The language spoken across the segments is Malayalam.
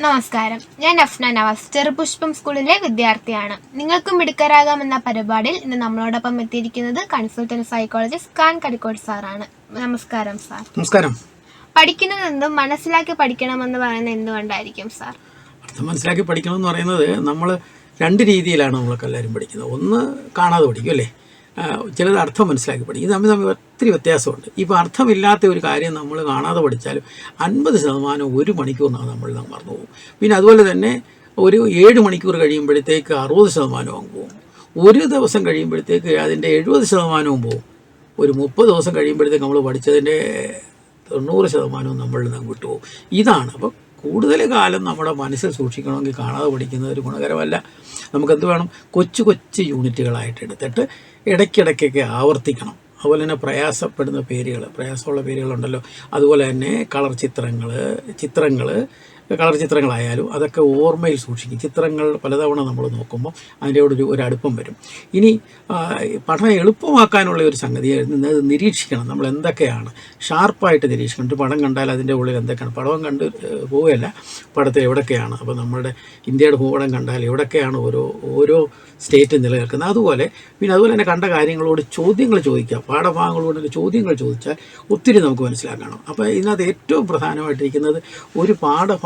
നമസ്കാരം. ഞാൻ അഫ്ന നവാസ് ചെറുപുഷ്പം സ്കൂളിലെ വിദ്യാർത്ഥിയാണ്. നിങ്ങൾക്കും മിടുക്കരാകാമെന്ന പരിപാടിയിൽ ഇന്ന് നമ്മളോടൊപ്പം എത്തിയിരിക്കുന്നത് കൺസൾട്ടന്റ് സൈക്കോളജിസ്റ്റ് ഖാൻ കരിക്കോട് സാറാണ്. നമസ്കാരം സാർ. നമസ്കാരം. പഠിക്കുന്നതെന്തും മനസ്സിലാക്കി പഠിക്കണമെന്ന് പറയുന്നത് എന്തുകൊണ്ടായിരിക്കും സാർ? മനസ്സിലാക്കി പഠിക്കണം എന്ന് പറയുന്നത് നമ്മൾ രണ്ട് രീതിയിലാണ് നമ്മളൊക്കെ എല്ലാവരും പഠിക്കുന്നത്. ഒന്ന് കാണാതെ പഠിക്കും അല്ലേ? ചിലത് അർത്ഥം മനസ്സിലാക്കി പഠിക്കും. തമ്മിൽ തമ്മിൽ ഒത്തിരി വ്യത്യാസമുണ്ട്. ഇപ്പോൾ അർത്ഥമില്ലാത്ത ഒരു കാര്യം നമ്മൾ കാണാതെ പഠിച്ചാലും അൻപത് ശതമാനം ഒരു മണിക്കൂറിനാണ് നമ്മൾ മറന്നു പോകും. പിന്നെ അതുപോലെ തന്നെ ഒരു ഏഴ് മണിക്കൂർ കഴിയുമ്പോഴത്തേക്ക് അറുപത് ശതമാനം അങ്ങ് പോകും. ഒരു ദിവസം കഴിയുമ്പോഴത്തേക്ക് അതിന്റെ എഴുപത് ശതമാനവും പോകും. ഒരു മുപ്പത് ദിവസം കഴിയുമ്പോഴത്തേക്ക് നമ്മൾ പഠിച്ചതിന്റെ തൊണ്ണൂറ് ശതമാനവും നമ്മളിൽ നിന്ന് വിട്ടുപോകും ഇതാണ് അപ്പോൾ കൂടുതൽ കാലം നമ്മുടെ മനസ്സിൽ സൂക്ഷിക്കണമെങ്കിൽ കാണാതെ പഠിക്കുന്നത് ഒരു ഗുണകരമല്ല. നമുക്കെന്ത് വേണം? കൊച്ചു കൊച്ചു യൂണിറ്റുകളായിട്ട് എടുത്തിട്ട് ഇടയ്ക്കിടയ്ക്കൊക്കെ ആവർത്തിക്കണം. അതുപോലെ തന്നെ പ്രയാസപ്പെടുന്ന പേരുകൾ പ്രയാസമുള്ള പേരുകളുണ്ടല്ലോ. അതുപോലെ തന്നെ കളർ ചിത്രങ്ങൾ ചിത്രങ്ങൾ കളർ ചിത്രങ്ങളായാലും അതൊക്കെ ഓർമ്മയിൽ സൂക്ഷിക്കും. ചിത്രങ്ങൾ പലതവണ നമ്മൾ നോക്കുമ്പോൾ അതിന്റെ കൂടെ ഒരു അടുപ്പം വരും. ഇനി പഠനം എളുപ്പമാക്കാനുള്ള ഒരു സംഗതി നിരീക്ഷിക്കണം. നമ്മൾ എന്തൊക്കെയാണ് ഷാർപ്പായിട്ട് നിരീക്ഷിക്കണം. ഒരു പടം കണ്ടാൽ അതിന്റെ ഉള്ളിൽ എന്തൊക്കെയാണ്? പടം കണ്ട് പോവുകയല്ല. പടത്തിൽ എവിടെയൊക്കെയാണ് അപ്പോൾ നമ്മുടെ ഇന്ത്യയുടെ ഭൂപടം കണ്ടാൽ എവിടെയൊക്കെയാണ് ഓരോ ഓരോ സ്റ്റേറ്റ് നിലനിൽക്കുന്നത്? അതുപോലെ പിന്നെ അതുപോലെ തന്നെ കണ്ട കാര്യങ്ങളോട് ചോദ്യങ്ങൾ ചോദിക്കുക പാഠഭാഗങ്ങളോട് ചോദ്യങ്ങൾ ചോദിച്ചാൽ ഒത്തിരി നമുക്ക് മനസ്സിലാക്കണം അപ്പോൾ ഇതിനകത്ത് ഏറ്റവും പ്രധാനമായിട്ടിരിക്കുന്നത് ഒരു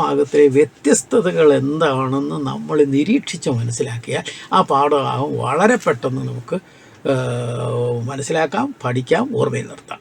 പാഠഭാഗത്തിലെ വ്യത്യസ്തതകൾ എന്താണെന്ന് നമ്മൾ നിരീക്ഷിച്ച് മനസ്സിലാക്കിയാൽ ആ പാഠഭാഗം വളരെ പെട്ടെന്ന് നമുക്ക് മനസ്സിലാക്കാം പഠിക്കാം ഓർമ്മയിൽ നിർത്താം.